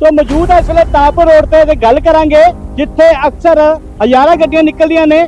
ਸੋ ਮੌਜੂਦ ਹੈ ਇਸ ਵੇਲੇ ਤਾਪਰ ਰੋਡ ਤੇ ਤੇ ਗੱਲ ਕਰਾਂਗੇ, ਜਿੱਥੇ ਅਕਸਰ ਹਜ਼ਾਰਾਂ ਗੱਡੀਆਂ ਨਿਕਲਦੀਆਂ ਨੇ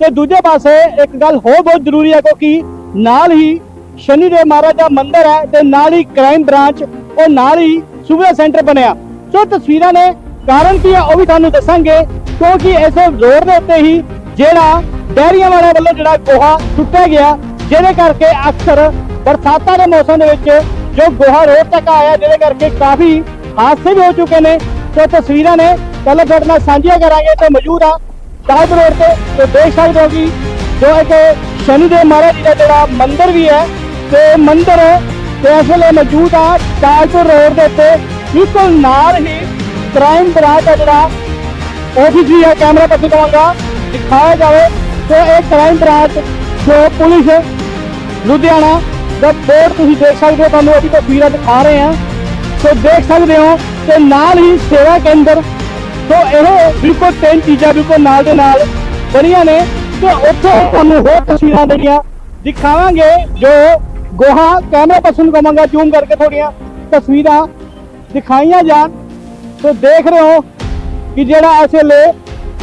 ਤੇ ਦੂਜੇ ਪਾਸੇ ਇੱਕ ਗੱਲ ਹੋਰ ਬਹੁਤ ਜ਼ਰੂਰੀ ਹੈ ਕਿਉਂਕਿ ਨਾਲ ਹੀ ਸ਼ਨੀ ਦੇਵ ਮਹਾਰਾਜ ਦਾ ਮੰਦਿਰ ਹੈ ਤੇ ਨਾਲ ਹੀ ਕ੍ਰਾਈਮ ਬ੍ਰਾਂਚ ਉਹ ਨਾਲ ਹੀ ਸੁਵਿਧਾ ਸੈਂਟਰ ਬਣਿਆ। ਸੋ ਤਸਵੀਰਾਂ ਨੇ ਕਾਰਨ ਕੀ ਹੈ ਉਹ ਵੀ ਤੁਹਾਨੂੰ ਦੱਸਾਂਗੇ, ਕਿਉਂਕਿ ਇਸ ਰੋਡ ਦੇ ਉੱਤੇ ਹੀ ਜਿਹੜਾ ਡੈਰੀਆਂ ਵਾਲਿਆਂ ਵੱਲੋਂ ਜਿਹੜਾ ਗੋਹਾ ਸੁੱਟਿਆ ਗਿਆ, ਜਿਹਦੇ ਕਰਕੇ ਅਕਸਰ ਬਰਸਾਤਾਂ ਦੇ ਮੌਸਮ ਦੇ ਵਿੱਚ ਜੋ ਗੋਹਾ ਰੋਡ ਤੱਕ ਆਇਆ, ਜਿਹਦੇ ਕਰਕੇ ਕਾਫੀ ਹਾਦਸੇ ਵੀ ਹੋ ਚੁੱਕੇ ਨੇ ਸੋ ਤਸਵੀਰਾਂ ਨੇ ਪਹਿਲਾਂ ਤੁਹਾਡੇ ਨਾਲ ਸਾਂਝੀਆਂ ਕਰਾਂਗੇ ਤੇ ਮੌਜੂਦ ਆ ਤਾਜ ਰੋਡ ਤੇ ਤੇ ਦੇਖ ਸਕਦੇ ਹੋ ਕਿ ਜੋ ਕਿ ਸ਼ਨੀ ਦੇਵ ਮਹਾਰਾਜ ਜੀ ਦਾ ਜਿਹੜਾ ਮੰਦਿਰ ਵੀ ਹੈ ਤੇ ਮੰਦਿਰ ਤੇ ਇਸ ਵੇਲੇ ਮੌਜੂਦ ਆ ਤਾਜਪੁਰ ਰੋਡ ਦੇ ਉੱਤੇ, ਬਿਲਕੁਲ ਨਾਲ ਹੀ ਕ੍ਰਾਈਮ ਬ੍ਰਾਂਚ ਦਾ ਜਿਹੜਾ ਆਫਿਸ ਵੀ ਹੈ, ਕੈਮਰਾ ਪੱਕੀ ਕਰਾਂਗਾ ਦਿਖਾਇਆ ਜਾਵੇ ਤੇ ਇਹ ਕ੍ਰਾਈਮ ਬ੍ਰਾਂਚ ਜੋ ਪੁਲਿਸ ਲੁਧਿਆਣਾ ਦਾ ਬੋਰਡ ਤੁਸੀਂ ਦੇਖ ਸਕਦੇ ਹੋ, ਤੁਹਾਨੂੰ ਅਸੀਂ ਤਸਵੀਰਾਂ ਦਿਖਾ ਰਹੇ ਹਾਂ। ਸੋ ਦੇਖ ਸਕਦੇ ਹੋ ਤੇ ਨਾਲ ਹੀ ਸੇਵਾ ਕੇਂਦਰ, ਸੋ ਇਹ ਬਿਲਕੁਲ ਤਿੰਨ ਚੀਜ਼ਾਂ ਬਿਲਕੁਲ ਨਾਲ ਦੇ ਨਾਲ ਬਣੀਆਂ ਨੇ। ਤੇ ਉੱਥੇ ਤੁਹਾਨੂੰ ਹੋਰ ਤਸਵੀਰਾਂ ਜਿਹੜੀਆਂ ਦਿਖਾਵਾਂਗੇ ਜੋ ਗੋਹਾ ਕੈਮਰਾ ਪਰਸਨ ਕਵਾਂਗਾ ਜ਼ੂਮ ਕਰਕੇ ਥੋੜੀਆਂ ਤਸਵੀਰਾਂ ਦਿਖਾਈਆਂ ਜਾਣ। ਸੋ ਦੇਖ ਰਹੇ ਹੋ ਕਿ ਜਿਹੜਾ ਇਸ ਵੇਲੇ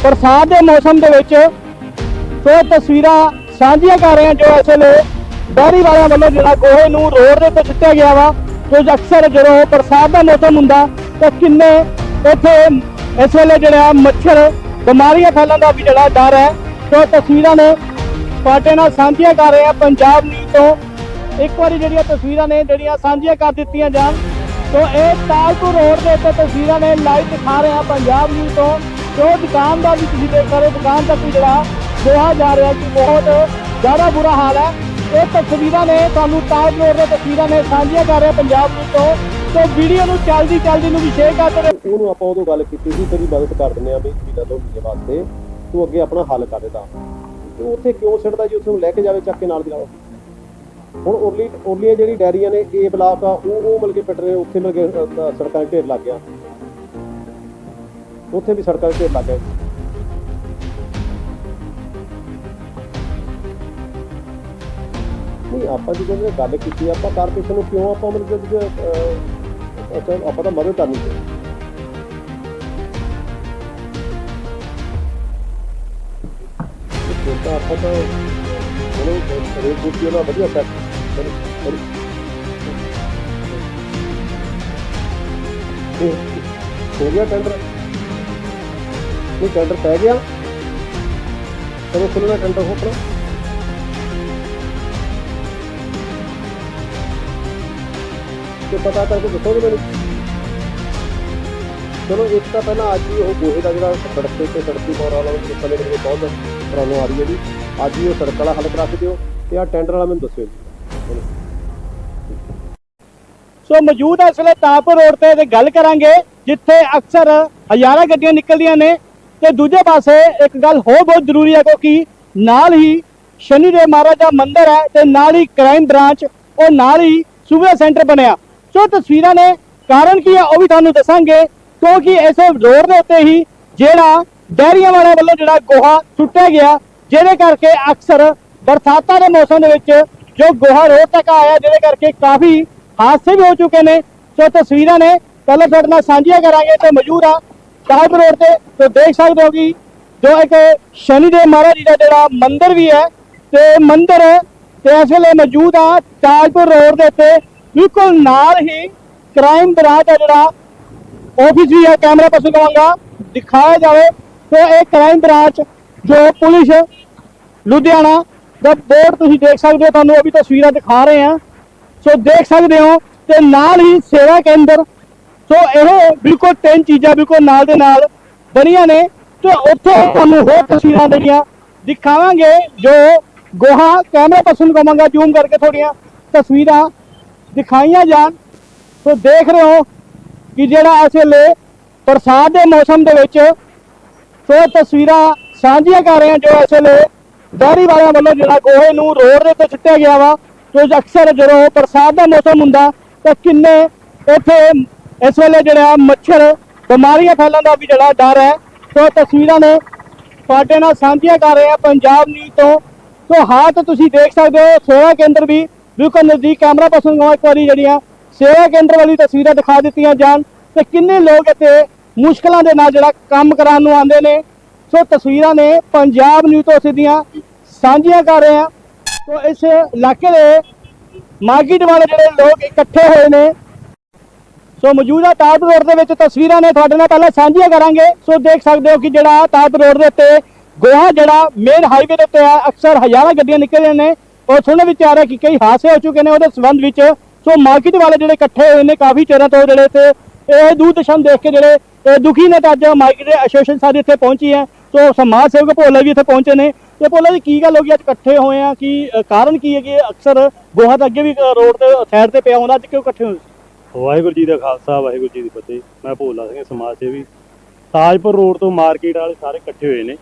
ਬਰਸਾਤ ਦੇ ਮੌਸਮ ਦੇ ਵਿੱਚ ਸੋ ਤਸਵੀਰਾਂ ਸਾਂਝੀਆਂ ਕਰ ਰਹੇ ਹਾਂ, ਜੋ ਇਸ ਵੇਲੇ ਡੈਰੀ ਵਾਲਿਆਂ ਵੱਲੋਂ ਜਿਹੜਾ ਗੋਹੇ ਨੂੰ ਰੋਡ ਦੇ ਉੱਤੇ ਸੁੱਟਿਆ ਗਿਆ ਵਾ। ਕੁਝ ਅਕਸਰ ਜਦੋਂ ਬਰਸਾਤ ਦਾ ਮੌਸਮ ਹੁੰਦਾ ਤਾਂ ਕਿੰਨੇ ਇੱਥੇ ਇਸ ਵੇਲੇ ਜਿਹੜਾ ਮੱਛਰ ਬਿਮਾਰੀਆਂ ਫੈਲਣ ਦਾ ਵੀ ਜਿਹੜਾ ਡਰ ਹੈ। ਸੋ ਤਸਵੀਰਾਂ ਨੇ ਤੁਹਾਡੇ ਨਾਲ ਸਾਂਝੀਆਂ ਕਰ ਰਹੇ ਹਾਂ ਪੰਜਾਬ ਨਿਊਜ਼ ਤੋਂ। ਇੱਕ ਵਾਰੀ ਜਿਹੜੀਆਂ ਤਸਵੀਰਾਂ ਨੇ ਜਿਹੜੀਆਂ ਸਾਂਝੀਆਂ ਕਰ ਦਿੱਤੀਆਂ ਜਾਣ ਸੋ ਇਹ ਤਾਲਪੁਰ ਰੋਡ ਦੇ ਉੱਤੇ ਤਸਵੀਰਾਂ ਨੇ ਲਾਈਵ ਦਿਖਾ ਰਹੇ ਹਾਂ ਪੰਜਾਬ ਨਿਊਜ਼ ਤੋਂ। ਜੋ ਦੁਕਾਨ ਦਾ ਵੀ ਤੁਸੀਂ ਦੇਖ ਸਕਦੇ ਹੋ, ਦੁਕਾਨ ਦਾ ਵੀ ਜਿਹੜਾ ਕਿਹਾ ਜਾ ਰਿਹਾ ਕਿ ਬਹੁਤ ਜ਼ਿਆਦਾ ਬੁਰਾ ਹਾਲ ਹੈ। ਇਹ ਤਸਵੀਰਾਂ ਨੇ ਤੁਹਾਨੂੰ ਤਾਜ ਰੋਡ ਦੇ ਤਸਵੀਰਾਂ ਨੇ ਸਾਂਝੀਆਂ ਕਰ ਰਿਹਾ ਪੰਜਾਬ ਨਿਊਜ਼ ਤੋਂ। ਸੋ ਵੀਡੀਓ ਨੂੰ ਚੱਲਦੀ ਚੱਲਦੀ ਨੂੰ ਵੀ ਸ਼ੇਅਰ ਕਰਦੇ ਰਹੋ ਉਹਨੂੰ ਆਪਾਂ ਉਦੋਂ ਗੱਲ ਕੀਤੀ ਸੀ, ਤੇਰੀ ਮਦਦ ਕਰ ਦਿੰਦੇ ਆ ਵੀ ਮਹੀਨਾ ਦੋ ਮਹੀਨੇ ਵਾਸਤੇ। ਤੂੰ ਅੱਗੇ ਆਪਣਾ ਹੱਲ ਕਰ ਦੇਦਾ ਤੂੰ ਉੱਥੇ ਕਿਉਂ ਛੱਡਦਾ ਜੀ? ਉੱਥੇ ਨੂੰ ਲੈ ਕੇ ਜਾਵੇ, ਚੱਕ ਕੇ ਨਾਲ ਦੀ ਨਾਲ। ਹੁਣ ਉਰਲੀ ਉਰਲੀਆਂ ਜਿਹੜੀ ਡੈਰੀਆਂ ਨੇ ਏ ਬਲਾਕ ਆ, ਉਹ ਉਹ ਮਿਲ ਕੇ ਪਿੱਟ ਰਹੇ, ਉੱਥੇ ਮਿਲ ਕੇ ਸੜਕਾਂ 'ਤੇ ਢੇਰ ਲੱਗ ਗਿਆ। ਉੱਥੇ ਵੀ ਸੜਕਾਂ 'ਤੇ ਢੇਰ ਲੱਗ ਗਿਆ। ਨਹੀਂ ਆਪਾਂ ਜੀ ਜਦੋਂ ਗੱਲ ਕੀਤੀ ਆਪਾਂ ਕਾਰਪੋਰੇਸ਼ਨ ਨੂੰ ਕਿਉਂ ਆਪਾਂ ਮਤਲਬ ਕਿ ਅਹ, ਅੱਛਾ ਆਪਾਂ ਤਾਂ ਮਦਦ ਕਰਨੀ ਸੀ। ਇਹ ਤਾਂ ਆਪਾਂ ਤਾਂ ਉਹਨੂੰ ਰੇਟ ਬੁੱਕੀ ਉਹਨਾਂ ਵਧੀਆ ਸੈੱਟ ਹੋ ਗਿਆ ਟੈਂਡਰ ਇਹ ਟੈਂਡਰ ਪੈ ਗਿਆ। ਚਲੋ ਖੁੱਲਣਾ ਟੈਂਡਰ ਹੋ ਪੜਾ ਤੇ ਪਤਾ ਕਰਕੇ ਦੱਸੋਗੇ ਮੈਨੂੰ? ਚਲੋ, ਇੱਕ ਤਾਂ ਪਹਿਲਾਂ ਅੱਜ ਹੀ ਉਹ ਗੋਹੇ ਦਾ ਜਿਹੜਾ ਸੜਕ ਤੇ ਸੜਕੀ ਪਾਉਣ ਵਾਲਾ ਉਹ ਥੱਲੇ ਦੇ ਬਹੁਤ ਪ੍ਰੋਬਲਮ ਆ ਰਹੀ ਹੈ ਜੀ। ਅੱਜ ਹੀ ਉਹ ਸੜਕ ਵਾਲਾ ਹੱਲ ਕਰਾ ਦਿਓ ਤੇ ਆ ਟੈਂਡਰ ਵਾਲਾ ਮੈਨੂੰ ਦੱਸਿਓ ਸੋ ਮੌਜੂਦ ਹੈ ਇਸ ਵੇਲੇ ਤਾਪਰ ਰੋਡ ਤੇ ਤੇ ਗੱਲ ਕਰਾਂਗੇ, ਜਿੱਥੇ ਅਕਸਰ ਹਜ਼ਾਰਾਂ ਗੱਡੀਆਂ ਨਿਕਲਦੀਆਂ ਨੇ, ਤੇ ਦੂਜੇ ਪਾਸੇ ਇੱਕ ਗੱਲ ਹੋਰ ਬਹੁਤ ਜ਼ਰੂਰੀ ਹੈ ਕਿਉਂਕਿ ਨਾਲ ਹੀ ਸ਼ਨੀ ਦੇਵ ਮਹਾਰਾਜ ਦਾ ਮੰਦਿਰ ਹੈ ਤੇ ਨਾਲ ਹੀ ਕ੍ਰਾਈਮ ਬ੍ਰਾਂਚ, ਉਹ ਨਾਲ ਹੀ ਸੂਬਾ ਸੈਂਟਰ ਬਣਿਆ। ਸੋ ਤਸਵੀਰਾਂ ਨੇ, ਕਾਰਨ ਕੀ ਹੈ ਉਹ ਵੀ ਤੁਹਾਨੂੰ ਦੱਸਾਂਗੇ, ਕਿਉਂਕਿ ਇਸ ਰੋਡ ਦੇ ਉੱਤੇ ਹੀ ਜਿਹੜਾ ਡੈਰੀਆਂ ਵਾਲਿਆਂ ਵੱਲੋਂ ਜਿਹੜਾ ਗੋਹਾ ਸੁੱਟਿਆ ਗਿਆ, ਜਿਹਦੇ ਕਰਕੇ ਅਕਸਰ ਬਰਸਾਤਾਂ ਦੇ ਮੌਸਮ ਦੇ ਵਿੱਚ ਜੋ ਗੋਹਾ ਰੋਡ ਤੱਕ ਆਇਆ, ਜਿਹਦੇ ਕਰਕੇ ਕਾਫੀ ਹਾਦਸੇ ਵੀ ਹੋ ਚੁੱਕੇ ਨੇ। ਸੋ ਤਸਵੀਰਾਂ ਨੇ ਪਹਿਲਾਂ ਤੁਹਾਡੇ ਨਾਲ ਸਾਂਝੀਆਂ ਕਰਾਂਗੇ, ਤੇ ਮੌਜੂਦ ਆ ਤਾਜ ਰੋਡ ਤੇ ਤੇ ਦੇਖ ਸਕਦੇ ਹੋ ਕਿ ਜੋ ਇੱਕ ਸ਼ਨੀ ਦੇਵ ਮਹਾਰਾਜ ਜੀ ਦਾ ਜਿਹੜਾ ਮੰਦਿਰ ਵੀ ਹੈ, ਤੇ ਮੰਦਿਰ ਤੇ ਇਸ ਵੇਲੇ ਮੌਜੂਦ ਆ ਤਾਜਪੁਰ ਰੋਡ ਦੇ ਉੱਤੇ। ਬਿਲਕੁਲ ਨਾਲ ਹੀ ਕ੍ਰਾਈਮ ਬ੍ਰਾਂਚ ਦਾ ਜਿਹੜਾ ਆਫਿਸ ਵੀ ਹੈ ਕੈਮਰਾ ਪਰਸਨ ਕਵਾਂਗਾ ਦਿਖਾਇਆ ਜਾਵੇ ਤੇ ਇਹ ਕ੍ਰਾਈਮ ਬ੍ਰਾਂਚ ਜੋ ਪੁਲਿਸ ਲੁਧਿਆਣਾ ਦਾ ਬੋਰਡ ਤੁਸੀਂ ਦੇਖ ਸਕਦੇ ਹੋ, ਤੁਹਾਨੂੰ ਅਭੀ ਤਸਵੀਰਾਂ ਦਿਖਾ ਰਹੇ ਹਾਂ। ਸੋ ਦੇਖ ਸਕਦੇ ਹੋ ਤੇ ਨਾਲ ਹੀ ਸੇਵਾ ਕੇਂਦਰ, ਸੋ ਇਹ ਬਿਲਕੁਲ ਤਿੰਨ ਚੀਜ਼ਾਂ ਬਿਲਕੁਲ ਨਾਲ ਦੇ ਨਾਲ ਬਣੀਆਂ ਨੇ ਤੇ ਉੱਥੇ ਤੁਹਾਨੂੰ ਹੋਰ ਤਸਵੀਰਾਂ ਜਿਹੜੀਆਂ ਦਿਖਾਵਾਂਗੇ, ਜੋ ਗੋਹਾ ਕੈਮਰਾ ਪਰਸਨ ਕਵਾਂਗਾ ਜ਼ੂਮ ਕਰਕੇ ਥੋੜੀਆਂ ਤਸਵੀਰਾਂ ਦਿਖਾਈਆਂ ਜਾਣ। ਸੋ ਦੇਖ ਰਹੇ ਹੋ ਕਿ ਜਿਹੜਾ ਇਸ ਵੇਲੇ ਬਰਸਾਤ ਦੇ ਮੌਸਮ ਦੇ ਵਿੱਚ ਸੋ ਤਸਵੀਰਾਂ ਸਾਂਝੀਆਂ ਕਰ ਰਹੇ ਹਾਂ, ਜੋ ਇਸ ਵੇਲੇ ਡੈਰੀ ਵਾਲਿਆਂ ਵੱਲੋਂ ਜਿਹੜਾ ਗੋਹੇ ਨੂੰ ਰੋਡ ਦੇ ਉੱਤੇ ਸੁੱਟਿਆ ਗਿਆ ਵਾ ਸੋ ਅਕਸਰ ਜਦੋਂ ਬਰਸਾਤ ਦਾ ਮੌਸਮ ਹੁੰਦਾ, ਤਾਂ ਕਿੰਨੇ ਇੱਥੇ ਇਸ ਵੇਲੇ ਜਿਹੜਾ ਮੱਛਰ, ਬਿਮਾਰੀਆਂ ਫੈਲਣ ਦਾ ਵੀ ਜਿਹੜਾ ਡਰ ਹੈ। ਸੋ ਤਸਵੀਰਾਂ ਨੇ ਤੁਹਾਡੇ ਨਾਲ ਸਾਂਝੀਆਂ ਕਰ ਰਹੇ ਹਾਂ, ਪੰਜਾਬ ਨਿਊਜ਼ ਤੋਂ। ਸੋ ਹਾਂ, ਤਾਂ ਤੁਸੀਂ ਦੇਖ ਸਕਦੇ ਹੋ, ਸੇਵਾ ਕੇਂਦਰ ਵੀ ਬਿਲਕੁਲ ਨਜ਼ਦੀਕ ਕੈਮਰਾ ਪਰਸਨ ਨੂੰ ਇੱਕ ਵਾਰੀ ਜਿਹੜੀਆਂ ਸੇਵਾ ਕੇਂਦਰ ਵਾਲੀ ਤਸਵੀਰਾਂ ਦਿਖਾ ਦਿੱਤੀਆਂ ਜਾਣ ਤੇ ਕਿੰਨੇ ਲੋਕ ਇੱਥੇ ਮੁਸ਼ਕਲਾਂ ਦੇ ਨਾਲ ਜਿਹੜਾ ਕੰਮ ਕਰਾਉਣ ਨੂੰ ਆਉਂਦੇ ਨੇ। ਸੋ ਤਸਵੀਰਾਂ ਨੇ ਪੰਜਾਬ ਨਿਊਜ਼ ਤੋਂ ਸਿੱਧੀਆਂ ਸਾਂਝੀਆਂ ਕਰ ਰਹੇ ਹਾਂ। ਸੋ ਇਸ ਇਲਾਕੇ ਦੇ ਮਾਰਕੀਟ ਵਾਲੇ ਜਿਹੜੇ ਲੋਕ ਇਕੱਠੇ ਹੋਏ ਨੇ। ਸੋ ਮੌਜੂਦਾ ਤਾਜ ਰੋਡ ਦੇ ਵਿੱਚ ਤਸਵੀਰਾਂ ਨੇ ਤੁਹਾਡੇ ਨਾਲ ਪਹਿਲਾਂ ਸਾਂਝੀਆਂ ਕਰਾਂਗੇ। ਸੋ ਦੇਖ ਸਕਦੇ ਹੋ ਕਿ ਜਿਹੜਾ ਤਾਜ ਰੋਡ ਦੇ ਉੱਤੇ ਗੋਹਾ ਜਿਹੜਾ ਮੇਨ ਹਾਈਵੇ ਦੇ ਉੱਤੇ ਆ, ਅਕਸਰ ਹਜ਼ਾਰਾਂ ਗੱਡੀਆਂ ਨਿਕਲਦੀਆਂ ਨੇ। ਔਰ ਸੁਣਨ ਵਿੱਚ ਆ ਰਿਹਾ ਕਿ ਕਈ ਹਾਦਸੇ ਹੋ ਚੁੱਕੇ ਨੇ ਉਹਦੇ ਸੰਬੰਧ ਵਿੱਚ। ਸੋ ਮਾਰਕੀਟ ਵਾਲੇ ਜਿਹੜੇ ਇਕੱਠੇ ਹੋਏ ਨੇ ਕਾਫੀ ਚਿਰਾਂ ਤੋਂ ਜਿਹੜੇ ਤੇ ਇਹ ਦੂਰ ਦੇਖ ਕੇ ਜਿਹੜੇ ਦੁਖੀ ਨੇ ਤਾਂ ਅੱਜ ਮਾਰਕੀਟ ਦੇ ਐਸੋਸੀਏਸ਼ਨ ਸਾਰੇ ਇੱਥੇ ਪਹੁੰਚੀ ਹੈ। ਸੋ ਸਮਾਜ ਸੇਵਕ ਭੋਲਾ ਵੀ ਇੱਥੇ ਪਹੁੰਚੇ ਨੇ। ਤੇ ਭੋਲਾ ਜੀ, ਕੀ ਗੱਲ ਹੋ ਗਈ? ਅੱਜ ਇਕੱਠੇ ਹੋਏ ਆ, ਕਿ ਕਾਰਨ ਕੀ ਹੈ ਕਿ ਅਕਸਰ ਗੋਹਾ ਅੱਗੇ ਵੀ ਰੋਡ ਤੇ ਸਾਈਡ ਤੇ ਪਿਆ ਹੁੰਦਾ, ਅੱਜ ਕਿਉਂ ਇਕੱਠੇ ਹੋਏ? ਵਾਹਿਗੁਰੂ ਜੀ ਦਾ ਖਾਲਸਾ, ਵਾਹਿਗੁਰੂ ਜੀ ਦੀ ਫਤਿਹ। ਮੈਂ ਭੋਲਾ ਸਿੰਘ, ਸਮਾਜ ਸੇਵੀ। ਤਾਜਪੁਰ ਰੋਡ ਤੋਂ ਮਾਰਕੀਟ ਵਾਲੇ ਸਾਰੇ ਇਕੱਠੇ ਹੋਏ ਨੇ,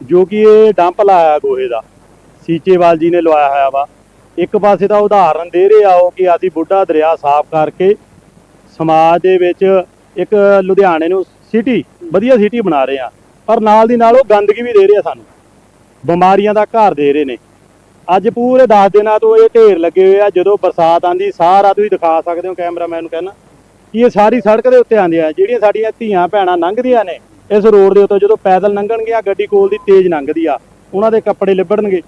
ਜੋ ਕਿ ਇਹ ਡੰਪ ਲਾਇਆ ਗੋਹੇ ਦਾ। ਸੀਚੇਵਾਲ ਜੀ ਨੇ ਲਵਾਇਆ ਹੋਇਆ ਵਾ। ਇੱਕ ਪਾਸੇ ਤਾਂ ਉਦਾਹਰਨ ਦੇ ਰਹੇ ਆ ਉਹ ਕਿ ਅਸੀਂ ਬੁੱਢਾ ਦਰਿਆ ਸਾਫ਼ ਕਰਕੇ ਸਮਾਜ ਦੇ ਵਿੱਚ ਇੱਕ ਲੁਧਿਆਣੇ ਨੂੰ ਸਿਟੀ, ਵਧੀਆ ਸਿਟੀ ਬਣਾ ਰਹੇ ਆ। ਪਰ ਨਾਲ ਦੀ ਨਾਲ ਉਹ ਗੰਦਗੀ ਵੀ ਦੇ ਰਹੇ ਆ ਸਾਨੂੰ। ਬਿਮਾਰੀਆਂ ਦਾ ਘਰ ਦੇ ਰਹੇ ਨੇ। ਅੱਜ ਪੂਰੇ 10 ਦਿਨਾਂ ਤੋਂ ਇਹ ਢੇਰ ਲੱਗੇ ਹੋਏ ਆ। ਜਦੋਂ ਬਰਸਾਤ ਆਂਦੀ, ਸਾਰਾ ਤੁਸੀਂ ਦਿਖਾ ਸਕਦੇ ਹੋ ਕੈਮਰਾਮੈਨ ਨੂੰ ਕਹਿਣਾ ਕਿ ਇਹ ਸਾਰੀ ਸੜਕ ਦੇ ਉੱਤੇ ਆਂਦੇ ਆ ਜਿਹੜੀਆਂ ਸਾਡੀਆਂ ਧੀਆਂ ਭੈਣਾਂ ਲੰਘਦੀਆਂ ਨੇ, ਇਸ ਰੋਡ ਦੇ ਉੱਤੇ ਜਦੋਂ ਪੈਦਲ ਲੰਘਣਗੀਆਂ, ਗੱਡੀ ਕੋਲ ਦੀ ਤੇਜ਼ ਲੰਘਦੀ ਆ। ਉਹਨਾਂ ਦੇ ਕੱਪੜੇ ਲਿਬੜਨਗੇ।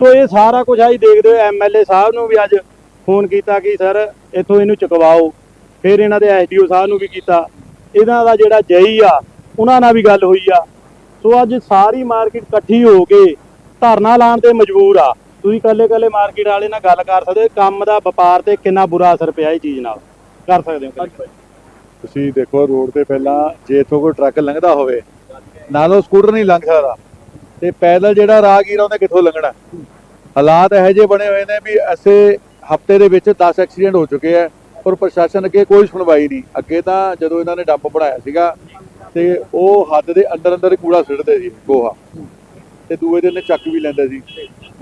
ਸੋ ਇਹ ਸਾਰਾ ਕੁਝ ਆਈ ਦੇਖਦੇ ਹੋਏ ਐਮਐਲਏ ਸਾਹਿਬ ਨੂੰ ਵੀ ਅੱਜ ਫੋਨ ਕੀਤਾ ਕਿ ਸਰ ਇੱਥੋਂ ਇਹਨੂੰ ਚੁਕਵਾਓ। ਫਿਰ ਇਹਨਾਂ ਦੇ ਐਸਡੀਓ ਸਾਹਿਬ ਨੂੰ ਵੀ ਕੀਤਾ। ਇਹਨਾਂ ਦਾ ਜਿਹੜਾ ਜਈ ਆ ਉਹਨਾਂ ਨਾਲ ਵੀ ਗੱਲ ਹੋਈ ਆ। ਸੋ ਅੱਜ ਸਾਰੀ ਮਾਰਕੀਟ ਇਕੱਠੀ ਹੋ ਕੇ ਧਰਨਾ ਲਾਉਣ ਤੇ ਮਜਬੂਰ ਆ। ਤੁਸੀਂ ਇਕੱਲੇ ਇਕੱਲੇ ਮਾਰਕੀਟ ਵਾਲੇ ਨਾਲ ਗੱਲ ਕਰ ਸਕਦੇ ਹੋ। ਕੰਮ ਦਾ ਵਪਾਰ ਤੇ ਕਿੰਨਾ ਬੁਰਾ ਅਸਰ ਪਿਆ ਇਹ ਚੀਜ਼ ਨਾਲ। ਕਰ ਸਕਦੇ ਹੋ ਤੁਸੀਂ ਦੇਖੋ ਰੋਡ ਤੇ ਪਹਿਲਾਂ ਜੇ ਇੱਥੋਂ ਕੋਈ ਟਰੱਕ ਲੰਘਦਾ ਹੋਵੇ ਨਾਲ ਉਹ ਸਕੂਟਰ ਨਹੀਂ ਲੰਘ ਸਕਦਾ। ਤੇ ਪੈਦਲ ਜਿਹੜਾ ਰਾਹਗੀਰ ਆ ਉਹਨੇ ਕਿੱਥੋਂ ਲੰਘਣਾ? ਹਾਲਾਤ ਇਹੋ ਜਿਹੇ ਬਣੇ ਹੋਏ ਨੇ ਵੀ ਐਸੇ ਹਫ਼ਤੇ ਦੇ ਵਿੱਚ 10 ਐਕਸੀਡੈਂਟ ਹੋ ਚੁੱਕੇ ਆ ਪਰ ਪ੍ਰਸ਼ਾਸਨ ਅੱਗੇ ਕੋਈ ਸੁਣਵਾਈ ਨਹੀਂ। ਅੱਗੇ ਤਾਂ ਜਦੋਂ ਇਹਨਾਂ ਨੇ ਡੰਪ ਬਣਾਇਆ ਸੀਗਾ ਤੇ ਉਹ ਹੱਦ ਦੇ ਅੰਦਰ ਅੰਦਰ ਕੂੜਾ ਸਿੱਟਦੇ ਸੀ ਗੋਹਾ। ਤੇ ਦੂਏ ਦਿਨ ਚੱਕ ਵੀ ਲੈਂਦੇ ਸੀ।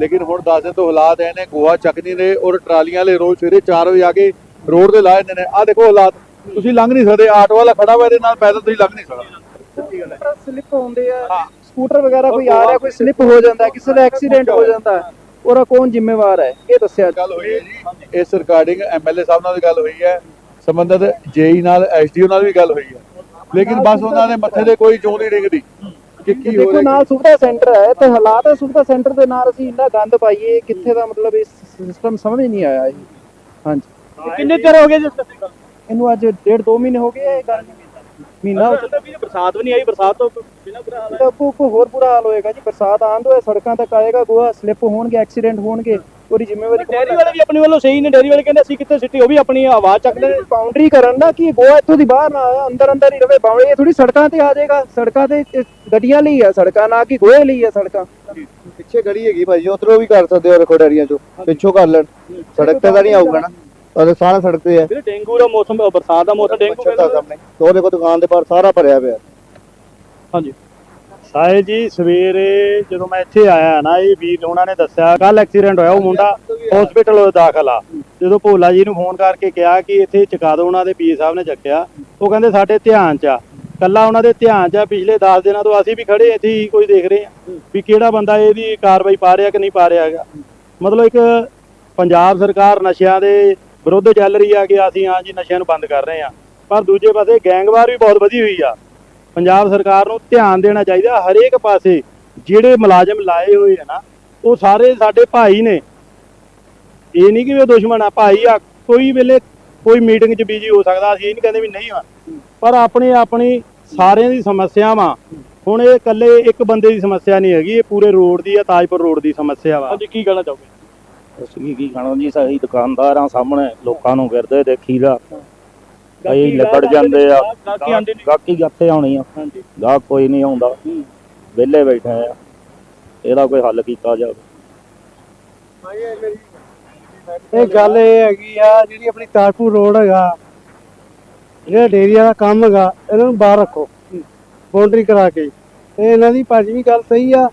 ਲੇਕਿਨ ਹੁਣ 10 ਦਿਨ ਤੋਂ ਹਾਲਾਤ ਐ ਨੇ ਗੋਹਾ ਚੱਕ ਨਹੀਂ ਰਹੇ ਔਰ ਟਰਾਲੀਆਂ ਵਾਲੇ ਰੋਜ਼ ਸਵੇਰੇ 4 ਵਜੇ ਆ ਕੇ ਰੋਡ ਤੇ ਲਾ ਜਾਂਦੇ ਨੇ। ਆਹ ਦੇਖੋ ਹਾਲਾਤ ਤੁਸੀਂ ਲੰਘ ਨਹੀਂ ਸਕਦੇ ਆਟੋ ਵਾਲਾ ਖੜਾ ਹੋਇਆ ਇਹਦੇ ਨਾਲ ਪੈਦਲ ਤੁਸੀਂ ਲੰਘ ਨਹੀਂ ਸਕਦਾ। ਸਲਿੱਪ ਹੁੰਦੇ ਆ ਸਕੂਟਰ ਵਗੈਰਾ ਕੋਈ ਆ ਰਿਹਾ ਕੋਈ ਸਲਿੱਪ ਹੋ ਜਾਂਦਾ ਕਿਸੇ ਦਾ ਐਕਸੀਡੈਂਟ ਹੋ ਜਾਂਦਾ ਉਹਦਾ ਕੌਣ ਜ਼ਿੰਮੇਵਾਰ ਹੈ? ਇਹ ਦੱਸਿਆ ਗੱਲ ਹੋਈ ਹੈ ਜੀ। ਇਸ ਰਿਗਾਰਡਿੰਗ ਐਮਐਲਏ ਸਾਹਿਬ ਨਾਲ ਵੀ ਗੱਲ ਹੋਈ ਹੈ। ਸੰਬੰਧਿਤ ਜੇਈ ਨਾਲ ਐਸਡੀਓ ਨਾਲ ਵੀ ਗੱਲ ਹੋਈ ਹੈ। ਲੇਕਿਨ ਬਸ ਉਹਨਾਂ ਦੇ ਮੱਥੇ ਤੇ ਕੋਈ ਜੂੰ ਨਹੀਂ ਡਿੱਗਦੀ ਕਿ ਕੀ ਹੋ ਰਿਹਾ ਨਾਲ ਸੁਵਿਧਾ ਸੈਂਟਰ ਹੈ ਤੇ ਹਾਲਾਤ ਹੈ ਸੁਵਿਧਾ ਸੈਂਟਰ ਦੇ ਨਾਲ ਅਸੀਂ ਇੰਨਾ ਗੰਦ ਪਾਈਏ ਕਿੱਥੇ ਦਾ ਮਤਲਬ ਇਸ ਸਿਸਟਮ ਸਮਝ ਨਹੀਂ ਆਇਆ ਇਹ। ਹਾਂਜੀ। ਕਿੰਨੇ ਚਿਰ ਹੋ ਗਏ ਤੱਕ ਇਹਨੂੰ ਅੱਜ ਡੇਢ ਦੋ ਮਹੀਨੇ ਹੋ ਗਏ ਇਹ ਗੱਲ ਨੂੰ। ਮਹੀਨਾ ਹੋ ਵੀ ਬਰਸਾਤ ਵੀ ਨਹੀਂ ਆਈ ਬਰਸਾਤ ਤੋਂ ਬਿਨਾਂ ਬੁਰਾ ਹਾਲ ਹੈ। ਤਾਂ ਕੋ ਕੋ ਹੋਰ ਬੁਰਾ ਹਾਲ ਹੋਏਗਾ ਜੀ। ਬਰਸਾਤ ਆਉਣ ਦੋ ਸੜਕਾਂ ਤੱਕ ਆਏਗਾ ਗੋਹਾ ਸਲਿੱਪ ਹੋਣਗੇ ਐਕਸੀਡੈਂਟ ਹੋਣਗੇ ਉਹਦੀ ਜ਼ਿੰਮੇਵਾਰੀ ਡੈਰੀ ਵਾਲੇ ਵੀ ਆਪਣੇ ਵੱਲੋਂ ਸਹੀ ਨੇ। ਡੈਰੀ ਵਾਲੇ ਕਹਿੰਦੇ ਅਸੀਂ ਕਿੱਥੇ ਸਿੱਟੀ ਉਹ ਵੀ ਆਪਣੀ ਆਵਾਜ਼ ਚੱਕਦੇ ਨੇ ਬਾਉਂਡਰੀ ਕਰਨ ਨਾ ਕਿ ਗੋਆ ਇੱਥੋਂ ਦੀ ਬਾਹਰ ਨਾ ਆਇਆ ਅੰਦਰ ਅੰਦਰ ਹੀ ਰਵੇ। ਬਾਉਂਡਰੀ ਇਹ ਥੋੜੀ ਸੜਕਾਂ ਤੇ ਆ ਜਾਏਗਾ। ਸੜਕਾਂ ਤੇ ਇਹ ਗੱਡੀਆਂ ਲਈ ਆ ਸੜਕਾਂ ਨਾ ਕਿ ਗੋਏ ਲਈ ਆ ਸੜਕਾਂ। ਪਿੱਛੇ ਗਲੀ ਹੈਗੀ ਭਾਜੀ ਉਧਰੋਂ ਵੀ ਕਰ ਸਕਦੇ ਹੋ ਰਖੋ ਡੈਰੀਆਂ ਚੋਂ। ਪਿੱਛੋਂ ਕਰ ਲੈਣ। ਸੜਕ ਤੇ ਤਾਂ ਨਹੀਂ ਆਊਗਾ ਨਾ। ਉਹ ਸਾਰਾ ਸੜਕ ਤੇ ਹੈ ਵੀਰੇ ਡੇਂਗੂ ਦਾ ਮੌਸਮ ਬਰਸਾਤ ਦਾ ਮੌਸਮ ਡੇਂਗੂ ਮੱਛਰ ਦਾ ਸਾਹਮਣੇ। ਦੋ ਦੇਖੋ ਦੁਕਾਨ ਦੇ ਬਾਹਰ ਸਾਰਾ ਭਰਿਆ ਪਿਆ। ਹਾਂਜੀ। ਸਾਹਿਲ ਜੀ ਸਵੇਰੇ ਜਦੋਂ ਮੈਂ ਇੱਥੇ ਆਇਆ ਨਾ ਇਹ ਵੀਰ ਉਹਨਾਂ ਨੇ ਦੱਸਿਆ ਕੱਲ ਐਕਸੀਡੈਂਟ ਹੋਇਆ ਉਹ ਮੁੰਡਾ ਹਸਪੀਟਲ ਦਾਖਲ ਆ। ਜਦੋਂ ਭੋਲਾ ਜੀ ਨੂੰ ਫੋਨ ਕਰਕੇ ਕਿਹਾ ਕਿ ਇੱਥੇ ਚੁਕਾ ਦਿਓ ਉਹਨਾਂ ਦੇ ਪੀ ਸਾਹਿਬ ਨੇ ਚੱਕਿਆ ਉਹ ਕਹਿੰਦੇ ਸਾਡੇ ਧਿਆਨ 'ਚ ਆ। ਕੱਲਾ ਉਹਨਾਂ ਦੇ ਧਿਆਨ 'ਚ ਆ ਪਿਛਲੇ 10 ਦਿਨਾਂ ਤੋਂ ਅਸੀਂ ਵੀ ਖੜੇ ਇੱਥੇ ਹੀ ਕੋਈ ਦੇਖ ਰਹੇ ਆ ਵੀ ਕਿਹੜਾ ਬੰਦਾ ਇਹਦੀ ਕਾਰਵਾਈ ਪਾ ਰਿਹਾ ਕਿ ਨਹੀਂ ਪਾ ਰਿਹਾ ਹੈਗਾ। ਮਤਲਬ ਇੱਕ ਪੰਜਾਬ ਸਰਕਾਰ ਨਸ਼ਿਆਂ ਦੇ ਵਿਰੁੱਧ ਚੱਲ ਰਹੀ ਆ ਕਿ ਅਸੀਂ ਹਾਂ ਜੀ ਨਸ਼ਿਆਂ ਨੂੰ ਬੰਦ ਕਰ ਰਹੇ ਆ ਪਰ ਦੂਜੇ ਪਾਸੇ ਗੈਂਗਵਾਰ ਵੀ ਬਹੁਤ ਵਧੀ ਹੋਈ ਆ। ਪੰਜਾਬ ਸਰਕਾਰ ਨੂੰ ਧਿਆਨ ਦੇਣਾ ਚਾਹੀਦਾ, ਹਰੇਕ ਪਾਸੇ ਜਿਹੜੇ ਮੁਲਾਜ਼ਮ ਲਾਏ ਹੋਏ ਆ ਨਾ, ਉਹ ਸਾਰੇ ਸਾਡੇ ਭਾਈ ਨੇ। ਇਹ ਨਹੀਂ ਕਿ ਉਹ ਦੁਸ਼ਮਣ ਆ, ਭਾਈ ਆ, ਕੋਈ ਵੇਲੇ ਕੋਈ ਮੀਟਿੰਗ 'ਚ ਬਿਜ਼ੀ ਹੋ ਸਕਦਾ, ਅਸੀਂ ਇਹ ਨਹੀਂ ਕਹਿੰਦੇ ਵੀ ਨਹੀਂ ਆ। ਪਰ ਆਪਣੀ ਆਪਣੀ ਸਾਰਿਆਂ ਦੀ ਸਮੱਸਿਆ ਵਾ। ਹੁਣ ਇਹ ਇਕੱਲੇ ਇੱਕ ਬੰਦੇ ਦੀ ਸਮੱਸਿਆ ਨਹੀਂ ਹੈਗੀ, ਇਹ ਪੂਰੇ ਰੋਡ ਦੀ ਆ, ਤਾਜਪੁਰ ਰੋਡ ਦੀ ਸਮੱਸਿਆ ਵਾ। ਹਾਂਜੀ, ਕੀ ਕਹਿਣਾ ਚਾਹੋਗੇ? ਅਸੀਂ ਕੀ ਖਾਣਾ? ਜੀ ਸਹੀ ਦੁਕਾਨਦਾਰਾਂ ਸਾਹਮਣੇ ਲੋਕਾਂ ਨੂੰ ਫਿਰਦੇ ਦੇਖੀਦਾ ਕਈ ਲਿਬੜ ਜਾਂਦੇ ਆ। ਗਾਹਕੀ ਆਂਦੇ ਨਹੀਂ। ਗਾਹਕੀ ਗੱਥੇ ਆਉਣੀ ਆ? ਹਾਂਜੀ। ਗਾਹਕ ਕੋਈ ਨਹੀਂ ਆਉਂਦਾ। ਵਿਹਲੇ ਬੈਠੇ ਆ। ਇਹਦਾ ਕੋਈ ਹੱਲ ਕੀਤਾ ਜਾਵੇ। ਇਹ ਗੱਲ ਇਹ ਹੈਗੀ ਆ ਜਿਹੜੀ ਆਪਣੀ ਤਾਜਪੁਰ ਰੋਡ ਹੈਗਾ ਜਿਹੜਾ ਡੇਰੀਆ ਦਾ ਕੰਮ ਹੈਗਾ ਇਹਨਾਂ ਨੂੰ ਬਾਹਰ ਰੱਖੋ। ਬਾਉਂਡਰੀ ਕਰਾ ਕੇ। ਇਹ ਇਹਨਾਂ ਦੀ ਭਾਜੀ ਗੱਲ ਸਹੀ ਆ।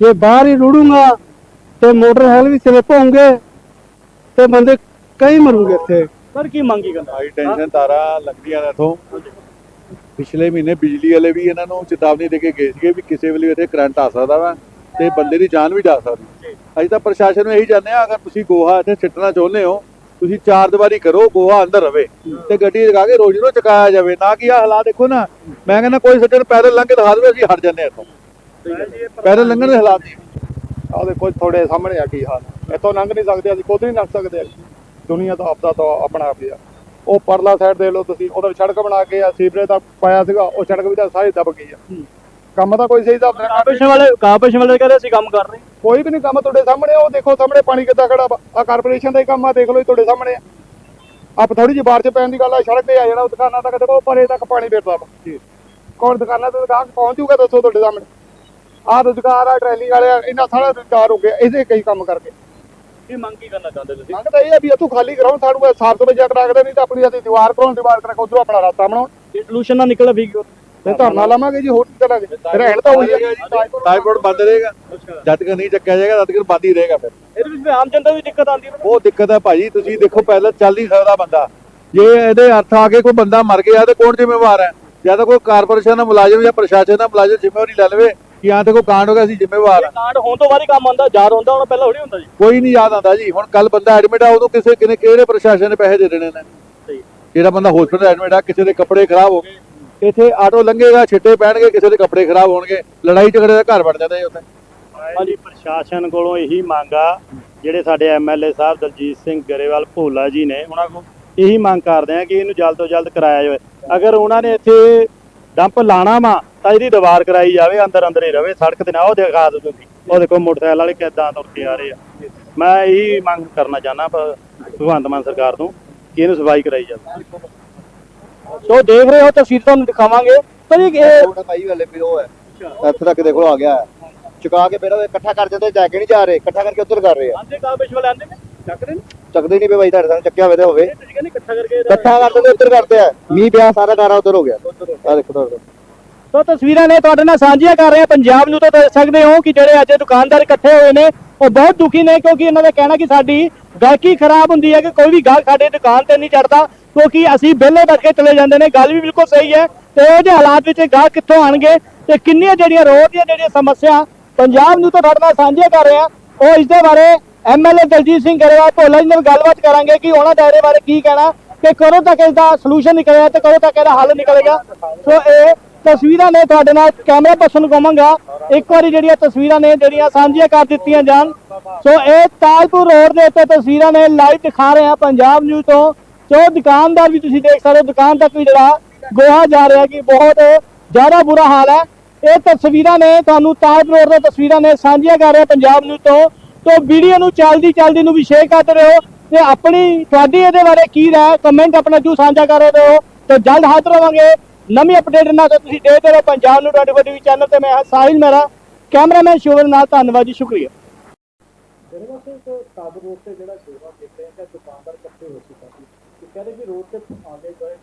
ਜੇ ਬਾਹਰ ਹੀ ਰੁੜੂਗਾ ਤੇ ਮੋਟਰਸਾਈਕਲ ਵੀ ਸਲਿੱਪ ਹੋਣਗੇ ਤੇ ਬੰਦੇ ਕਈ ਮਰੂਗੇ ਇੱਥੇ। ਸਰ ਕੀ ਮੰਗੀ ਕਰਦਾ? ਹਾਈ ਟੈਂਸ਼ਨ ਤਾਰਾਂ ਲੱਗਦੀਆਂ ਨੇ ਇਥੋਂ। ਪਿਛਲੇ ਮਹੀਨੇ ਬਿਜਲੀ ਵਾਲੇ ਵੀ ਇਹਨਾਂ ਨੂੰ ਚੇਤਾਵਨੀ ਦੇ ਕੇ ਗਏ ਸੀਗੇ ਵੀ ਕਿਸੇ ਵੇਲੇ ਇੱਥੇ ਕਰੰਟ ਆ ਸਕਦਾ ਵਾ ਤੇ ਬੰਦੇ ਦੀ ਜਾਨ ਵੀ ਜਾ ਸਕਦੀ। ਅਸੀਂ ਤਾਂ ਪ੍ਰਸ਼ਾਸਨ ਨੂੰ ਇਹੀ ਚਾਹੁੰਦੇ ਆ ਅਗਰ ਤੁਸੀਂ ਗੋਹਾ ਇੱਥੇ ਸਿੱਟਣਾ ਚਾਹੁੰਦੇ ਹੋ ਤੁਸੀਂ ਚਾਰ ਦੀਵਾਰੀ ਕਰੋ ਗੋਹਾ ਅੰਦਰ ਰਵੇ ਤੇ ਗੱਡੀ ਲਗਾ ਕੇ ਰੋਜ਼ ਨੂੰ ਚਕਾਇਆ ਜਾਵੇ। ਨਾ ਕਿ ਆ ਹਾਲਾਤ ਦੇਖੋ ਨਾ ਮੈਂ ਕਹਿੰਦਾ ਕੋਈ ਸੱਜਣ ਪੈਦਲ ਲੰਘ ਕੇ ਦਿਖਾ ਦੇਵੇ ਅਸੀਂ ਹਟ ਜਾਂਦੇ ਹਾਂ ਇੱਥੋਂ। ਪੈਦਲ ਲੰਘਣ ਦੇ ਹਾਲਾਤ ਨਹੀਂ ਆ ਦੇਖੋ ਤੁਹਾਡੇ ਸਾਹਮਣੇ ਆ ਕੀ ਹਾਲ ਇੱਥੋਂ ਲੰਘ ਨਹੀਂ ਸਕਦੇ ਅਸੀਂ ਖੁਦ ਨਹੀਂ ਲੰਘ ਸਕਦੇ ਦੁਨੀਆ ਤਾਂ ਆਪਦਾ ਤਾਂ ਆਪਣਾ ਆਪ ਹੀ ਆ। ਉਹ ਪਰਲਾ ਸਾਈਡ ਦੇ ਲਓ ਤੁਸੀਂ ਉਹਦਾ ਸੜਕ ਬਣਾ ਕੇ ਆ ਸੀਵਰੇਜ ਦਾ ਪਾਇਆ ਸੀਗਾ ਉਹ ਸੜਕ ਵੀ ਤਾਂ ਸਾਰੀ ਦਬ ਗਈ ਆ। ਕੰਮ ਤਾਂ ਕੋਈ ਸਹੀ ਦਾ ਕਾਰਪੋਰੇਸ਼ਨ ਵਾਲੇ ਕਾਰਪੋਰੇਸ਼ਨ ਵਾਲੇ ਕਹਿੰਦੇ ਅਸੀਂ ਕੰਮ ਕਰ ਰਹੇ ਕੋਈ ਵੀ ਨਹੀਂ ਕੰਮ ਤੁਹਾਡੇ ਸਾਹਮਣੇ ਉਹ ਦੇਖੋ ਸਾਹਮਣੇ ਪਾਣੀ ਕਿੱਦਾਂ ਖੜਾ ਆ ਕਾਰਪੋਰੇਸ਼ਨ ਦਾ ਹੀ ਕੰਮ ਆ ਦੇਖ ਲਓ ਜੀ ਤੁਹਾਡੇ ਸਾਹਮਣੇ ਆ। ਆਪ ਥੋੜੀ ਜਿਹੀ ਚ ਪੈਣ ਦੀ ਗੱਲ ਆ ਸੜਕ ਤੇ ਆ ਉਹ ਦੁਕਾਨਾਂ ਤੱਕ ਦੇਖੋ ਪਰੇ ਤੱਕ ਪਾਣੀ ਫਿਰਦਾ ਵਾ। ਕੌਣ ਦੁਕਾਨਾਂ ਤੇ ਗਾਹਕ ਪਹੁੰਚੂਗਾ ਦੱਸੋ ਤੁਹਾਡੇ ਸਾਹਮਣੇ। ਆਹ ਰੁਜ਼ਗਾਰ ਆ ਟਰੈਲੀ ਵਾਲੇ ਆ, ਇੰਨਾ ਸਾਰਾ ਰੁਜ਼ਗਾਰ ਹੋ ਗਿਆ ਇਹਦੇ ਕਈ ਕੰਮ ਕਰਕੇ ਕੀ ਮੰਗ ਕੀ ਕਰਨਾ ਚਾਹੁੰਦੇ ਤੁਸੀਂ? ਮੰਗ ਤਾਂ ਇਹ ਆ ਵੀ ਇੱਥੋਂ ਖਾਲੀ ਕਰਾਉਣ ਸਾਨੂੰ ਇਹ ਸਾਫ਼ ਸਫ਼ਾਈ ਕਰਾ ਕੇ ਨਹੀਂ ਤਾਂ ਆਪਣੀ ਅਸੀਂ ਦੀਵਾਰ ਕਰਾਉਣ ਦੀਵਾਰ ਕਰਾ ਕੇ ਉਧਰੋਂ ਆਪਣਾ ਰਸਤਾ ਬਣਾਉਣ। ਇਹ ਸੋਲੂਸ਼ਨ ਨਾ ਨਿਕਲ ਵੀ ਤੇ ਧਰਨਾ ਲਾਵਾਂਗੇ ਜੀ ਹੋਰ ਕੀ ਕਰਾਂਗੇ। ਰਹਿਣ ਤਾਂ ਹੋਈ ਆ। ਟਾਈਪੋਡ ਬੰਦ ਰਹੇਗਾ। ਜਦ ਤੱਕ ਨਹੀਂ ਚੱਕਿਆ ਜਾਏਗਾ ਤਦ ਤੱਕ ਬੰਦ ਹੀ ਰਹੇਗਾ ਫਿਰ। ਇਹਦੇ ਵਿੱਚ ਆਮ ਜਨਤਾ ਵੀ ਦਿੱਕਤ ਆਉਂਦੀ ਹੈ ਉਹ ਦਿੱਕਤ ਹੈ ਭਾਜੀ ਤੁਸੀਂ ਦੇਖੋ ਪਹਿਲਾਂ ਚੱਲ ਨਹੀਂ ਸਕਦਾ ਬੰਦਾ। ਜੇ ਇਹਦੇ ਅਰਥ ਆ ਕੇ ਕੋਈ ਬੰਦਾ ਮਰ ਗਿਆ ਤੇ ਕੌਣ ਜ਼ਿੰਮੇਵਾਰ ਹੈ? ਜਾਂ ਤਾਂ ਕੋਈ ਕਾਰਪੋਰੇਸ਼ਨ ਦਾ ਮੁਲਾਜ਼ਮ ਜਾਂ ਪ੍ਰਸ਼ਾਸਨ ਦਾ ਮੁਲਾਜ਼ਮ ਜ਼ਿੰਮੇਵਾਰੀ ਲੈ ਲਵੇ। ਕਿ ਤੇ ਕੋਈ ਕਾਂਡ ਹੋ ਗਿਆ ਅਸੀਂ ਜ਼ਿੰਮੇਵਾਰ ਕਾਂਡ ਹੋਣ ਤੋਂ ਬਾਅਦ ਹੀ ਕੰਮ ਆਉਂਦਾ ਯਾਦ ਹੁੰਦਾ ਹੁਣ ਪਹਿਲਾਂ ਥੋੜੀ ਹੁੰਦਾ ਜੀ। ਕੋਈ ਨਹੀਂ ਯਾਦ ਆਉਂਦਾ ਜੀ। ਹੁਣ ਕੱਲ ਬੰਦਾ ਐਡਮਿਟ ਆ ਉਦੋਂ ਕਿਸੇ ਕਿਨੇ ਕਿਹੜੇ ਪ੍ਰਸ਼ਾਸਨ ਨੇ ਪੈਸੇ ਦੇ ਦੇਣੇ ਨੇ? ਸਹੀ। ਜਿਹੜਾ ਬੰਦਾ ਹਸਪੀਟਲ ਐਡਮਿਟ ਆ ਕਿਸੇ ਦੇ ਕੱਪੜੇ ਖਰਾਬ ਹੋ ਗਏ। ਇੱਥੇ ਆਟੋ ਲੰਘੇਗਾ ਛਿੱਟੇ ਪੈਣਗੇ ਕਿਸੇ ਦੇ ਕੱਪੜੇ ਖਰਾਬ ਹੋਣਗੇ। ਲੜਾਈ ਝਗੜੇ ਦਾ ਘਰ ਬਣ ਜਾਂਦਾ ਜੀ ਉੱਥੇ। ਹਾਂਜੀ ਪ੍ਰਸ਼ਾਸਨ ਕੋਲੋਂ ਇਹੀ ਮੰਗ ਆ ਜਿਹੜੇ ਸਾਡੇ ਐਮਐਲਏ ਸਾਹਿਬ ਦਲਜੀਤ ਸਿੰਘ ਗਰੇਵਾਲ ਭੋਲਾ ਜੀ ਨੇ ਉਹਨਾਂ ਕੋਲ ਇਹੀ ਮੰਗ ਕਰਦੇ ਆ ਕਿ ਇਹਨੂੰ ਜਲਦ ਤੋਂ ਜਲਦ ਕਰਾਇਆ ਜਾਵੇ। ਅਗਰ ਉਹਨਾਂ ਨੇ ਇੱਥੇ ਡੰਪ ਲਾਣਾ ਵਾ ਤਾਂ ਇਹਦੀ ਦੀਵਾਰ ਕਰਾਈ ਜਾਵੇ ਅੰਦਰ ਅੰਦਰ ਹੀ ਰਵੇ ਸੜਕ ਤੇ ਨਾ ਉਹ ਦਿਖਾ ਦਿਓ ਤੁਸੀਂ। ਉਹ ਦੇਖੋ ਮੋਟਰਸਾਈਕਲ ਵਾਲੇ ਕਿੱਦਾਂ ਤੁਰ ਕੇ ਆ ਰਹੇ ਆ। ਮੈਂ ਇਹੀ ਮੰਗ ਕਰਨਾ ਚਾਹਨਾ ਭਗਵੰਤ ਮਾਨ ਸਰਕਾਰ ਤੋਂ ਕਿ ਇਹਨੂੰ ਸਫ਼ਾਈ ਕਰਾਈ ਜਾਵੇ। ਸੋ ਦੇਖ ਰਹੇ ਹੋ ਤਸਵੀਰ ਤੁਹਾਨੂੰ ਦਿਖਾਵਾਂਗੇ। ਪਰ ਇਹ ਭਾਈ ਵਾਲੇ ਵੀ ਉਹ ਹੈ। ਇੱਥੇ ਤੱਕ ਦੇਖੋ ਆ ਗਿਆ। ਚੁਕਾ ਕੇ ਫਿਰ ਉਹ ਇਕੱਠਾ ਕਰ ਦਿੰਦੇ ਜਾ ਕੇ ਨਹੀਂ ਜਾ ਰਹੇ। ਇਕੱਠਾ ਕਰਕੇ ਉੱਧਰ ਕਰ ਰਹੇ ਆ। ਆਂਦੇ ਕਾਰਪੋਰੇਸ਼ਨ ਵਾਲੇ ਆਂਦੇ ਨੇ? ਚੱਕਦੇ ਨੇ? ਚੱਕਦੇ ਨਹੀਂ ਪਏ ਭਾਈ ਤੁਹਾਡੇ ਸਾਹਮਣੇ ਚੱਕਿਆ ਹੋਵੇ ਤੇ ਹੋਵੇ। ਤੁਸੀਂ ਕਹਿੰਦੇ ਇਕੱਠਾ ਕਰਕੇ ਇਕੱਠਾ ਕਰ ਦਿੰਦੇ ਉੱਧਰ ਕਰਦੇ ਆ। ਮੀਂਹ ਪਿਆ ਸਾਰਾ ਕਾਰਾ ਉੱਧਰ ਹੋ ਗਿਆ। ਆ ਦੇਖੋ ਤੁਹਾਡੇ ਸੋ ਤਸਵੀਰਾਂ ਨੇ ਤੁਹਾਡੇ ਨਾਲ ਸਾਂਝੀਆਂ ਕਰ ਰਹੇ ਹਾਂ। ਪੰਜਾਬ ਨੂੰ ਤਾਂ ਦੇਖ ਸਕਦੇ ਹੋ ਕਿ ਜਿਹੜੇ ਅੱਜ ਦੁਕਾਨਦਾਰ ਇਕੱਠੇ ਹੋਏ ਨੇ, ਉਹ ਬਹੁਤ ਦੁਖੀ ਨੇ ਕਿਉਂਕਿ ਇਹਨਾਂ ਦਾ ਕਹਿਣਾ ਕਿ ਸਾਡੀ ਗਾਹਕੀ ਖਰਾਬ ਹੁੰਦੀ ਹੈ ਕਿ ਕੋਈ ਵੀ ਗਾਹਕ ਸਾਡੇ ਦੁਕਾਨ ਤੇ ਨਹੀਂ ਚੜਦਾ ਕਿਉਂਕਿ ਅਸੀਂ ਵਿਹਲੇ ਬੈਠ ਕੇ ਚਲੇ ਜਾਂਦੇ ਨੇ। ਗੱਲ ਵੀ ਬਿਲਕੁਲ ਸਹੀ ਹੈ ਤੇ ਇਹੋ ਜਿਹੇ ਹਾਲਾਤ ਵਿੱਚ ਗਾਹਕ ਕਿੱਥੋਂ ਆਣਗੇ ਤੇ ਕਿੰਨੀਆਂ ਜਿਹੜੀਆਂ ਰੋਡ ਦੀਆਂ ਜਿਹੜੀਆਂ ਸਮੱਸਿਆ ਪੰਜਾਬ ਨੂੰ ਤਾਂ ਤੁਹਾਡੇ ਨਾਲ ਸਾਂਝੀਆਂ ਕਰ ਰਹੇ ਹਾਂ। ਉਹ ਇਸ ਦੇ ਬਾਰੇ ਐਮਐਲਏ ਦਲਜੀਤ ਸਿੰਘ ਗਰੇਵਾਲ ਭੋਲਾ ਜੀ ਨਾਲ ਗੱਲਬਾਤ ਕਰਾਂਗੇ ਕਿ ਉਹਨਾਂ ਦਾ ਇਹਦੇ ਬਾਰੇ ਕੀ ਕਹਿਣਾ। ਕਿ ਕਦੋਂ ਤੱਕ ਇਸ ਦਾ ਸੋਲੂਸ਼ਨ ਨਿਕਲੇਗਾ ਤੇ ਕਦੋਂ ਤੱਕ ਇਹਦਾ ਹੱਲ ਨਿਕਲੇਗਾ। ਸੋ ਇਹ ਤਸਵੀਰਾਂ ਨੇ ਤੁਹਾਡੇ ਨਾਲ ਕੈਮਰਾ ਪਰਸਨ ਨੂੰ ਕਹਾਂਗਾ, ਇੱਕ ਵਾਰੀ ਜਿਹੜੀਆਂ ਤਸਵੀਰਾਂ ਨੇ, ਜਿਹੜੀਆਂ ਸਾਂਝੀਆਂ ਕਰ ਦਿੱਤੀਆਂ ਜਾਣ। ਸੋ ਇਹ ਤਾਜਪੁਰ ਰੋਡ ਦੇ ਉੱਤੇ ਤਸਵੀਰਾਂ ਨੇ ਲਾਈਵ ਦਿਖਾ ਰਹੇ ਹਾਂ ਪੰਜਾਬ ਨਿਊਜ਼ ਤੋਂ। ਸੋ ਦੁਕਾਨਦਾਰ ਵੀ ਤੁਸੀਂ ਦੇਖ ਸਕਦੇ ਹੋ, ਦੁਕਾਨ ਤੱਕ ਵੀ ਜਿਹੜਾ ਗੋਹਾ ਜਾ ਰਿਹਾ ਕਿ ਬਹੁਤ ਜ਼ਿਆਦਾ ਬੁਰਾ ਹਾਲ ਹੈ। ਇਹ ਤਸਵੀਰਾਂ ਨੇ ਤੁਹਾਨੂੰ ਤਾਜਪੁਰ ਰੋਡ ਦੀਆਂ ਤਸਵੀਰਾਂ ਨੇ ਸਾਂਝੀਆਂ ਕਰ ਰਿਹਾ ਪੰਜਾਬ ਨਿਊਜ਼ ਤੋਂ। ਤੋਂ ਵੀਡੀਓ ਨੂੰ ਚੱਲਦੀ ਚੱਲਦੀ ਨੂੰ ਵੀ ਸ਼ੇਅਰ ਕਰਦੇ ਰਹੋ ਤੇ ਆਪਣੀ ਤੁਹਾਡੀ ਇਹਦੇ ਬਾਰੇ ਕੀ ਰਾਏ ਕਮੈਂਟ ਆਪਣਾ ਜੂ ਸਾਂਝਾ ਕਰ ਰਹੇ ਤੇ ਜਲਦ ਹਾਜ਼ਰ ਹੋਵਾਂਗੇ ਨਵੀਂ ਅਪਡੇਟ ਨਾਲ ਤਾਂ ਤੁਸੀਂ ਦੇਖਦੇ ਰਹੋ ਪੰਜਾਬ ਨੂੰ 24 ਟੀਵੀ ਚੈਨਲ ਤੇ ਮੈਂ ਹਾਂ ਸਾਹਿਲ ਮੇਰਾ ਕੈਮਰਾਮੈਨ ਸ਼ੋਵਰ ਨਾਲ ਧੰਨਵਾਦ ਜੀ, ਸ਼ੁਕਰੀਆ। ਜਿਹੜੇ ਵਾਸਤੇ ਰੋਡ ਤੇ ਜਿਹੜਾ ਸੇਵਾ ਕੀਤੇ ਆ ਦੁਕਾਨਦਾਰ ਇਕੱਠੇ ਹੋ ਚੁੱਕਾ ਸੀ ਕਿ ਕਹਿੰਦੇ ਕਿ ਰੋਡ ਤੇ ਆਉਂਦੇ ਗਏ